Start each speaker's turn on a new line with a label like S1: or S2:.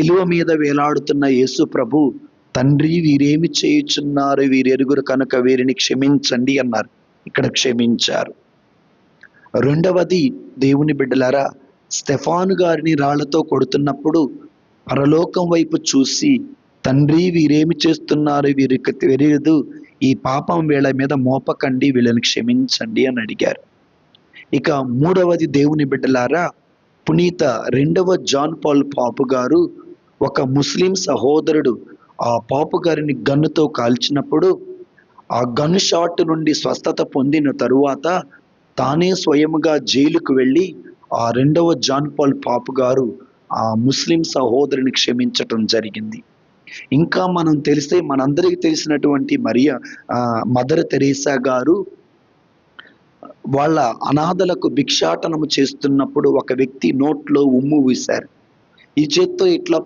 S1: శిలువ మీద వేలాడుతున్న యేసు ప్రభు తండ్రి వీరేమి చేయుచున్నారు? వీరెరుగురు కనుక వీరిని క్షమించండి అన్నారు. ఇక్కడ క్షమించారు. రెండవది దేవుని బిడ్డలారా స్టెఫాను గారిని రాళ్ళతో కొడుతున్నప్పుడు పరలోకం వైపు చూసి తండ్రి వీరేమి చేస్తున్నారు? వీరికి తెలియదు ఈ పాపం వీళ్ళ మీద మోపకండి వీళ్ళని క్షమించండి అని అడిగారు. ఇక మూడవది దేవుని బిడ్డలారా పునీత రెండవ జాన్ పాల్ పాపు గారు ఒక ముస్లిం సహోదరుడు ఆ పాపు గారిని గన్నుతో కాల్చినప్పుడు ఆ గన్ షాట్ నుండి స్వస్థత పొందిన తరువాత తానే స్వయంగా జైలుకు వెళ్ళి ఆ రెండవ జాన్ పాల్ పాపు గారు ఆ ముస్లిం సహోదరుని క్షమించటం జరిగింది. ఇంకా మనం తెలిస్తే మనందరికీ తెలిసినటువంటి మరియా మదర్ తెరీసా గారు వాళ్ళ అనాథలకు భిక్షాటనము చేస్తున్నప్పుడు ఒక వ్యక్తి నోట్లో ఉమ్ము వీశారు. ఈ చేత్తో ఇట్లా